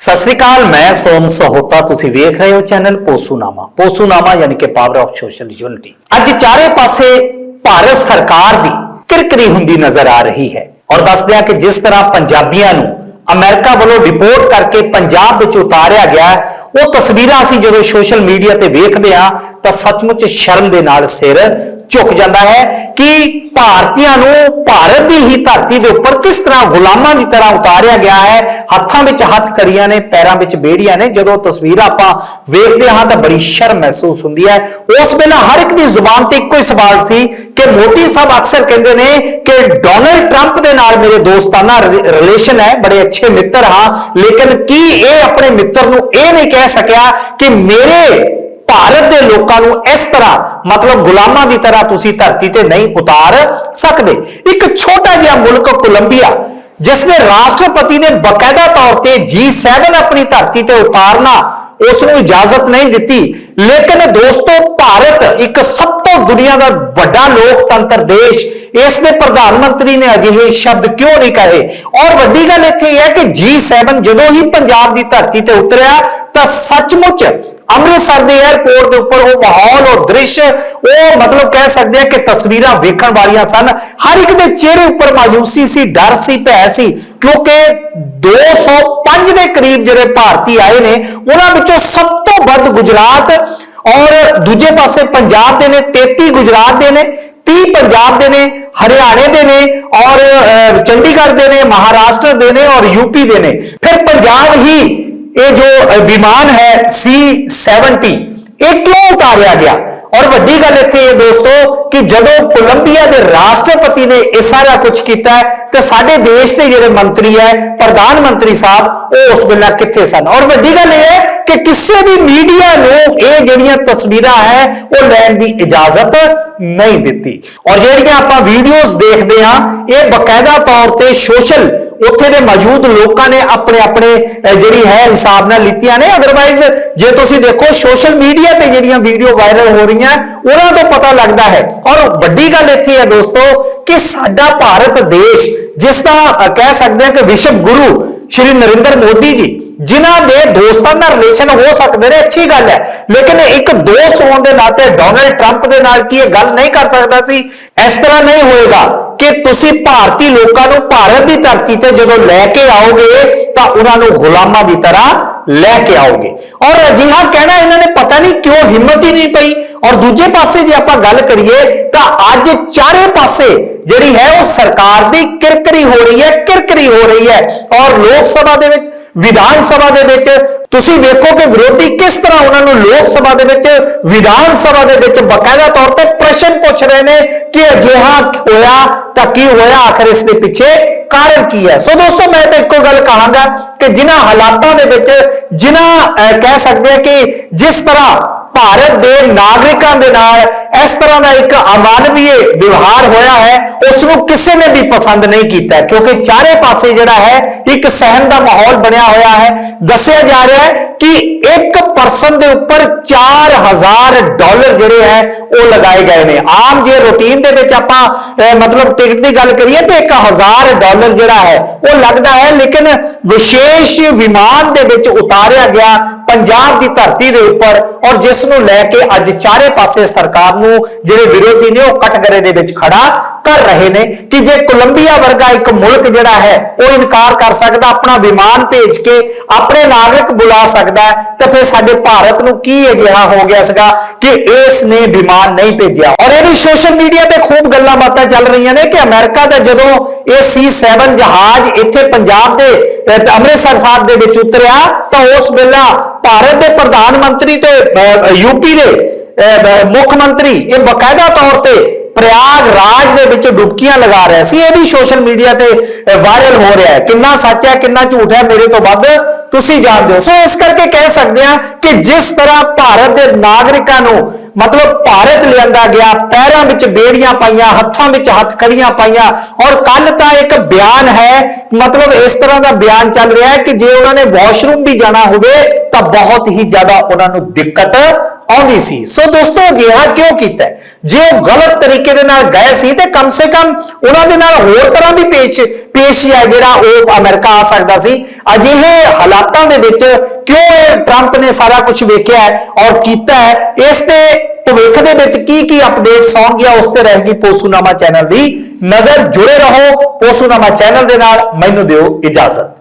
ਸਤਿ ਸ੍ਰੀ ਅਕਾਲ ਮੈਂ ਸੋਮ ਸਹੋਤਾ। ਤੁਸੀਂ ਵੇਖ ਰਹੇ ਹੋ ਚੈਨਲ ਪੋਸੂਨਾਮਾ। ਪੋਸੂਨਾਮਾ ਯਾਨੀ ਕਿ ਪਾਵਰ ਆਫ ਸੋਸ਼ਲ ਯੂਨਿਟੀ ਅੱਜ ਚਾਰੇ ਪਾਸੇ ਭਾਰਤ ਸਰਕਾਰ ਦੀ ਕਿਰਕਰੀ ਹੁੰਦੀ ਨਜ਼ਰ ਆ ਰਹੀ ਹੈ। ਔਰ ਦੱਸਦੇ ਆ ਕਿ ਜਿਸ ਤਰ੍ਹਾਂ ਪੰਜਾਬੀਆਂ ਨੂੰ ਅਮਰੀਕਾ ਵੱਲੋਂ ਡਿਪੋਰਟ ਕਰਕੇ ਪੰਜਾਬ ਵਿੱਚ ਉਤਾਰਿਆ ਗਿਆ ਉਹ ਤਸਵੀਰਾਂ ਅਸੀਂ ਜਦੋਂ ਸੋਸ਼ਲ ਮੀਡੀਆ ਤੇ ਵੇਖਦੇ ਆ ਤਾਂ ਸੱਚਮੁੱਚ ਸ਼ਰਮ ਦੇ ਨਾਲ ਸਿਰ ਝੁਕ ਜਾਂਦਾ ਹੈ ਕਿ ਭਾਰਤੀਆਂ ਨੂੰ ਭਾਰਤ ਦੀ ਹੀ ਧਰਤੀ ਦੇ ਉੱਪਰ ਕਿਸ ਤਰ੍ਹਾਂ ਗੁਲਾਮਾਂ ਦੀ ਤਰ੍ਹਾਂ ਉਤਾਰਿਆ ਗਿਆ ਹੈ, ਹੱਥਾਂ ਵਿੱਚ ਹੱਥ ਕੜੀਆਂ ਨੇ, ਪੈਰਾਂ ਵਿੱਚ ਬੇੜੀਆਂ ਨੇ, ਜਦੋਂ ਤਸਵੀਰਾਂ ਆਪਾਂ ਵੇਖਦੇ ਹਾਂ ਤਾਂ ਬੜੀ ਸ਼ਰਮ ਮਹਿਸੂਸ ਹੁੰਦੀ ਹੈ। ਉਸ ਵੇਲੇ ਹਰ ਇੱਕ ਦੀ ਜ਼ੁਬਾਨ ਤੇ ਇੱਕੋ ਹੀ ਸਵਾਲ ਸੀ ਕਿ ਮੋਦੀ ਸਾਹਿਬ ਅਕਸਰ ਕਹਿੰਦੇ ਨੇ ਕਿ ਡੋਨਲਡ ਟਰੰਪ ਦੇ ਨਾਲ ਮੇਰੇ ਦੋਸਤਾਨਾ ਰਿਲੇਸ਼ਨ ਹੈ, ਬੜੇ ਅੱਛੇ ਮਿੱਤਰ ਹਾਂ, ਲੇਕਿਨ ਕੀ ਇਹ ਆਪਣੇ ਮਿੱਤਰ ਨੂੰ ਇਹ ਨਹੀਂ ਕਹਿ ਸਕਿਆ ਕਿ ਮੇਰੇ ਭਾਰਤ ਦੇ ਲੋਕਾਂ ਨੂੰ ਇਸ ਤਰ੍ਹਾਂ ਮਤਲਬ ਗੁਲਾਮਾਂ ਦੀ ਤਰ੍ਹਾਂ ਤੁਸੀਂ ਧਰਤੀ ਤੇ ਨਹੀਂ ਉਤਾਰ ਸਕਦੇ। ਇੱਕ ਛੋਟਾ ਜਿਹਾ ਮੁਲਕ ਕੋਲੰਬੀਆ ਜਿਸ ਦੇ ਰਾਸ਼ਟਰਪਤੀ ਨੇ ਬਕਾਇਦਾ ਤੌਰ ਤੇ G7 ਆਪਣੀ ਧਰਤੀ ਤੇ ਉਤਾਰਨਾ ਉਸ ਨੂੰ ਇਜਾਜ਼ਤ ਨਹੀਂ ਦਿੱਤੀ। ਲੇਕਿਨ ਦੋਸਤੋ, ਭਾਰਤ ਇੱਕ ਸਭ ਤੋਂ ਦੁਨੀਆ ਦਾ ਵੱਡਾ ਲੋਕਤੰਤਰ ਦੇਸ਼ ਇਸ ਦੇ ਪ੍ਰਧਾਨ ਮੰਤਰੀ ਨੇ ਅਜਿਹੇ ਸ਼ਬਦ ਕਿਉਂ ਨਹੀਂ ਕਹੇ? ਔਰ ਵੱਡੀ ਗੱਲ ਇੱਥੇ ਇਹ ਹੈ ਕਿ G7 ਜਦੋਂ ਹੀ ਪੰਜਾਬ ਦੀ ਧਰਤੀ ਤੇ ਉਤਰਿਆ, ਤਾਂ ਸੱਚਮੁੱਚ ਅੰਮ੍ਰਿਤਸਰ ਦੇ 에ਅਰਪੋਰਟ ਦੇ ਉੱਪਰ ਉਹ ਮਾਹੌਲ, ਉਹ ਦ੍ਰਿਸ਼, ਉਹ ਮਤਲਬ ਕਹਿ ਸਕਦੇ ਆ ਕਿ ਤਸਵੀਰਾਂ ਵੇਖਣ ਵਾਲੀਆਂ ਸਨ। ਹਰ ਇੱਕ ਦੇ ਚਿਹਰੇ ਉੱਪਰ ਮਾਯੂਸੀ ਸੀ, ਡਰ ਸੀ, ਭੈ ਸੀ, ਕਿਉਂਕਿ 205 ਦੇ ਕਰੀਬ ਜਿਹੜੇ ਭਾਰਤੀ ਆਏ ਨੇ, ਉਹਨਾਂ ਵਿੱਚੋਂ ਸਭ ਤੋਂ ਵੱਧ ਗੁਜਰਾਤ ਔਰ ਦੂਜੇ ਪਾਸੇ ਪੰਜਾਬ ਦੇ ਨੇ 33 ਗੁਜਰਾਤ ਦੇ ਨੇ 30 ਪੰਜਾਬ ਦੇ ਨੇ, ਹਰਿਆਣੇ ਦੇ ਨੇ ਔਰ ਚੰਡੀਗੜ੍ਹ ਦੇ ਨੇ, ਮਹਾਰਾਸ਼ਟਰ ਦੇ ਨੇ ਔਰ ਯੂਪੀ ਦੇ ਨੇ। ਫਿਰ ਪੰਜਾਬ ਹੀ ਇਹ ਜੋ ਵਿਮਾਨ ਹੈ C70 ਇਹ ਕਿਉਂ ਉਤਾਰਿਆ ਗਿਆ? ਔਰ ਵੱਡੀ ਗੱਲ ਇੱਥੇ ਇਹ ਦੋਸਤੋ ਕਿ ਜਦੋਂ ਕੋਲੰਬੀਆ ਦੇ ਰਾਸ਼ਟਰਪਤੀ ਨੇ ਇਹ ਸਾਰਾ ਕੁਝ ਕੀਤਾ ਹੈ, ਤੇ ਸਾਡੇ ਦੇਸ਼ ਦੇ ਜਿਹੜੇ ਮੰਤਰੀ ਹੈ ਪ੍ਰਧਾਨ ਮੰਤਰੀ ਸਾਹਿਬ ਉਹ ਉਸ ਵੇਲੇ ਕਿੱਥੇ ਸਨ? ਔਰ ਵੱਡੀ ਗੱਲ ਇਹ ਹੈ ਕਿ ਕਿਸੇ ਵੀ ਮੀਡੀਆ ਨੂੰ ਇਹ ਜਿਹੜੀਆਂ ਤਸਵੀਰਾਂ ਹੈ ਉਹ ਲੈਣ ਦੀ ਇਜਾਜ਼ਤ ਨਹੀਂ ਦਿੱਤੀ। ਔਰ ਜਿਹੜੀਆਂ ਆਪਾਂ ਵੀਡੀਓਜ਼ ਦੇਖਦੇ ਹਾਂ ਇਹ ਬਕਾਇਦਾ ਤੌਰ ਤੇ ਸੋਸ਼ਲ ਉੱਥੇ ਦੇ ਮੌਜੂਦ ਲੋਕਾਂ ਨੇ ਆਪਣੇ ਆਪਣੇ ਜਿਹੜੀ ਹੈ, ਹਿਸਾਬ ਨਾਲ ਲਿੱਤੀਆਂ ਨੇ। ਅਦਰਵਾਈਜ਼ ਜੇ ਤੁਸੀਂ ਦੇਖੋ ਸੋਸ਼ਲ ਮੀਡੀਆ ਤੇ ਜਿਹੜੀਆਂ ਵੀਡੀਓ ਵਾਇਰਲ ਹੋ ਰਹੀਆਂ, ਉਹਨਾਂ ਤੋਂ ਪਤਾ ਲੱਗਦਾ ਹੈ। ਔਰ ਵੱਡੀ ਗੱਲ ਇੱਥੇ ਹੈ ਦੋਸਤੋ, ਕਿ ਸਾਡਾ ਭਾਰਤ ਦੇਸ਼, ਜਿਸ ਦਾ ਕਹਿ ਸਕਦੇ ਹਾਂ ਕਿ ਵਿਸ਼ਵ ਗੁਰੂ, ਸ਼੍ਰੀ ਨਰਿੰਦਰ ਮੋਦੀ ਜੀ, ਜਿਨ੍ਹਾਂ ਦੇ ਦੋਸਤਾਂ ਦਾ ਰਿਲੇਸ਼ਨ ਹੋ ਸਕਦੇ ਨੇ, ਅੱਛੀ ਗੱਲ ਹੈ। ਲੇਕਿਨ ਇੱਕ ਦੋਸਤ ਹੋਣ ਦੇ ਨਾਤੇ ਡੋਨਲਡ ਟਰੰਪ ਦੇ ਨਾਲ ਕੀ ਇਹ ਗੱਲ ਨਹੀਂ ਕਰ ਸਕਦਾ ਸੀ? ਇਸ ਤਰ੍ਹਾਂ ਨਹੀਂ ਹੋਏਗਾ। ਕਿ ਤੁਸੀਂ ਭਾਰਤੀ ਲੋਕਾਂ ਨੂੰ ਭਾਰਤ ਦੀ ਧਰਤੀ ਤੇ ਜਦੋਂ ਲੈ ਕੇ ਆਓਗੇ, ਤਾਂ ਉਹਨਾਂ ਨੂੰ ਗੁਲਾਮਾਂ ਦੀ ਤਰ੍ਹਾਂ ਲੈ ਕੇ ਆਓਗੇ। ਔਰ ਅਜਿਹਾ ਕਹਿਣਾ ਇਹਨਾਂ ਨੇ ਪਤਾ ਨਹੀਂ ਕਿਉਂ ਹਿੰਮਤ ਹੀ ਨਹੀਂ ਪਈ। ਔਰ ਦੂਜੇ ਪਾਸੇ ਜੇ ਆਪਾਂ ਗੱਲ ਕਰੀਏ, ਤਾਂ ਅੱਜ ਚਾਰੇ ਪਾਸੇ ਜਿਹੜੀ ਹੈ ਉਹ ਸਰਕਾਰ ਦੀ ਕਿਰਕਰੀ ਹੋ ਰਹੀ ਹੈ, ਕਿਰਕਰੀ ਹੋ ਰਹੀ ਹੈ। ਔਰ ਲੋਕ ਸਭਾ ਦੇ ਵਿੱਚ, ਵਿਧਾਨ ਸਭਾ ਦੇ ਵਿੱਚ, ਤੁਸੀਂ ਵੇਖੋ ਕਿ ਵਿਰੋਧੀ ਕਿਸ ਤਰ੍ਹਾਂ ਉਹਨਾਂ ਨੂੰ ਲੋਕ ਸਭਾ ਦੇ ਵਿੱਚ, ਵਿਧਾਨ ਸਭਾ ਦੇ ਵਿੱਚ ਬਕਾਇਦਾ ਤੌਰ ਤੇ ਪ੍ਰਸ਼ਨ ਪੁੱਛ ਰਹੇ ਨੇ ਕਿ ਅਜਿਹਾ ਹੋਇਆ ਤਾਂ ਕੀ ਹੋਇਆ? ਆਖਰ ਇਸ ਦੇ ਪਿੱਛੇ ਕਾਰਨ ਕੀ ਹੈ? ਸੋ ਦੋਸਤੋ ਮੈਂ ਤਾਂ ਇੱਕੋ ਗੱਲ ਕਹਾਂਗਾ ਕਿ ਜਿਨ੍ਹਾਂ ਹਾਲਾਤਾਂ ਦੇ ਵਿੱਚ ਜਿਨ੍ਹਾਂ ਅਹ, ਕਹਿ ਸਕਦੇ ਆ ਕਿ ਜਿਸ ਤਰ੍ਹਾਂ ਭਾਰਤ ਦੇ ਨਾਗਰਿਕਾਂ ਦੇ ਨਾਲ ਇਸ ਤਰ੍ਹਾਂ ਦਾ ਇੱਕ ਅਮਾਨਵੀ ਵਿਵਹਾਰ ਹੋਇਆ ਹੈ ਉਸ ਨੂੰ ਕਿਸੇ ਨੇ ਵੀ ਪਸੰਦ ਨਹੀਂ ਕੀਤਾ। ਕਿਉਂਕਿ ਚਾਰੇ ਪਾਸੇ ਜਿਹੜਾ ਹੈ, ਇੱਕ ਸਹਿਮ ਦਾ ਮਾਹੌਲ ਬਣਿਆ ਹੋਇਆ ਹੈ। ਦੱਸਿਆ ਜਾ ਰਿਹਾ ਹੈ ਕਿ ਇੱਕ ਪਰਸਨ ਦੇ ਉੱਪਰ 4000 ਡਾਲਰ ਜਿਹੜੇ ਹੈ, ਉਹ ਲਗਾਏ ਗਏ ਨੇ। ਆਮ ਜੇ ਰੂਟੀਨ ਦੇ ਵਿੱਚ ਆਪਾਂ ਮਤਲਬ ਟਿਕਟ ਦੀ ਗੱਲ ਕਰੀਏ ਤੇ 1000 ਡਾਲਰ ਜਿਹੜਾ ਹੈ, ਉਹ ਲੱਗਦਾ ਹੈ। ਲੇਕਿਨ ਵਿਸ਼ੇਸ਼ ਵਿਮਾਨ ਦੇ ਵਿੱਚ ਉਤਾਰਿਆ ਗਿਆ ਪੰਜਾਬ ਦੀ ਧਰਤੀ ਦੇ ਉੱਪਰ ਔਰ ਜਿਸ ਨੂੰ ਲੈ ਕੇ ਅੱਜ ਚਾਰੇ ਪਾਸੇ ਸਰਕਾਰ ਨੂੰ ਜਿਹੜੇ ਵਿਰੋਧੀ ਨੇ ਉਹ ਕਟਗਰੇ ਦੇ ਵਿੱਚ ਖੜਾ ਕਰ ਰਹੇ ਨੇ ਕਿ ਜੇ ਕੋਲੰਬੀਆ ਵਰਗਾ ਇੱਕ ਮੁਲਕ ਜਿਹੜਾ ਹੈ, ਉਹ ਇਨਕਾਰ ਕਰ ਸਕਦਾ, ਆਪਣਾ ਵਿਮਾਨ ਭੇਜ ਕੇ ਆਪਣੇ ਨਾਗਰਿਕ ਬੁਲਾ ਸਕਦਾ ਤਾਂ ਫਿਰ ਸਾਡੇ ਭਾਰਤ ਨੂੰ ਕੀ ਅਜਿਹਾ ਹੋ ਗਿਆ ਸੀਗਾ ਕਿ ਇਸ ਨੇ ਵਿਮਾਨ ਨਹੀਂ ਭੇਜਿਆ। ਔਰ ਇਹ ਵੀ ਸੋਸ਼ਲ ਮੀਡੀਆ ਤੇ ਖੂਬ ਗੱਲਾਂ ਬਾਤਾਂ ਚੱਲ ਰਹੀਆਂ ਨੇ ਕਿ ਅਮਰੀਕਾ ਦਾ ਜਦੋਂ ਇਹ C7 ਜਹਾਜ਼ ਇੱਥੇ ਪੰਜਾਬ ਦੇ ਅੰਮ੍ਰਿਤਸਰ ਸਾਹਿਬ ਦੇ ਵਿੱਚ ਉਤਰਿਆ, ਤਾਂ ਉਸ ਵੇਲਾ ਭਾਰਤ ਦੇ ਪ੍ਰਧਾਨ ਮੰਤਰੀ ਤੇ ਯੂਪੀ ਦੇ ਮੁੱਖ ਮੰਤਰੀ, ਇਹ ਬਕਾਇਦਾ ਤੌਰ ਤੇ ਪ੍ਰਯਾਗ ਰਾਜ ਦੇ ਵਿੱਚ ਡੁਬਕੀਆਂ ਲਗਾ ਰਿਹਾ ਸੀ। ਇਹ ਵੀ ਸੋਸ਼ਲ ਮੀਡੀਆ ਤੇ ਵਾਇਰਲ ਹੋ ਰਿਹਾ ਹੈ। ਕਿੰਨਾ ਸੱਚ ਹੈ, ਕਿੰਨਾ ਝੂਠ ਹੈ, ਮੇਰੇ ਤੋਂ ਵੱਧ ਤੁਸੀਂ ਜਾਣਦੇ ਹੋ। ਸੋ ਇਸ ਕਰਕੇ ਕਹਿ ਸਕਦੇ ਹਾਂ ਕਿ ਜਿਸ ਤਰ੍ਹਾਂ ਭਾਰਤ ਦੇ ਨਾਗਰਿਕਾਂ ਨੂੰ, ਮਤਲਬ ਭਾਰਤ ਲਿਆਂਦਾ ਗਿਆ, ਪੈਰਾਂ ਵਿੱਚ ਬੇੜੀਆਂ ਪਾਈਆਂ, ਹੱਥਾਂ ਵਿੱਚ ਹੱਥ ਕੜੀਆਂ ਪਾਈਆਂ, ਔਰ ਕੱਲ ਤਾਂ ਇੱਕ ਬਿਆਨ ਹੈ, ਮਤਲਬ ਇਸ ਤਰ੍ਹਾਂ ਦਾ ਬਿਆਨ ਚੱਲ ਰਿਹਾ ਹੈ ਕਿ ਜੇ ਉਹਨਾਂ ਨੇ ਵਾਸ਼ਰੂਮ ਵੀ ਜਾਣਾ ਹੋਵੇ ਤਾਂ ਬਹੁਤ ਹੀ ਜ਼ਿਆਦਾ ਉਹਨਾਂ ਨੂੰ ਦਿੱਕਤ ਆਉਂਦੀ ਸੀ। ਸੋ ਦੋਸਤੋ ਅਜਿਹਾ ਕਿਉਂ ਕੀਤਾ ਜੇ ਉਹ ਗਲਤ ਤਰੀਕੇ ਦੇ ਨਾਲ ਗਏ ਸੀ ਤੇ ਕਮ ਸੇ ਕਮ ਉਹਨਾਂ ਦੇ ਨਾਲ ਹੋਰ ਤਰ੍ਹਾਂ ਵੀ ਪੇਸ਼ ਪੇਸ਼ੀਆ ਜਿਹੜਾ ਉਹ ਅਮਰੀਕਾ ਆ ਸਕਦਾ ਸੀ। ਅਜਿਹੇ ਹਾਲਾਤਾਂ ਦੇ ਵਿੱਚ ਕਿਉਂ ਇਹ ਟਰੰਪ ਨੇ ਸਾਰਾ ਕੁਝ ਵੇਖਿਆ ਹੈ ਔਰ ਕੀਤਾ ਹੈ? ਇਸ ਤੇ ਭਵਿੱਖ ਦੇ ਵਿੱਚ ਕੀ ਕੀ ਅਪਡੇਟਸ ਆਉਣਗੀਆਂ, ਉਸ ਤੇ ਰਹੇਗੀ ਪੋਸੂਨਾਮਾ ਚੈਨਲ ਦੀ ਨਜ਼ਰ। ਜੁੜੇ ਰਹੋ ਪੋਸੂਨਾਮਾ ਚੈਨਲ ਦੇ ਨਾਲ। ਮੈਨੂੰ ਦਿਓ ਇਜਾਜ਼ਤ।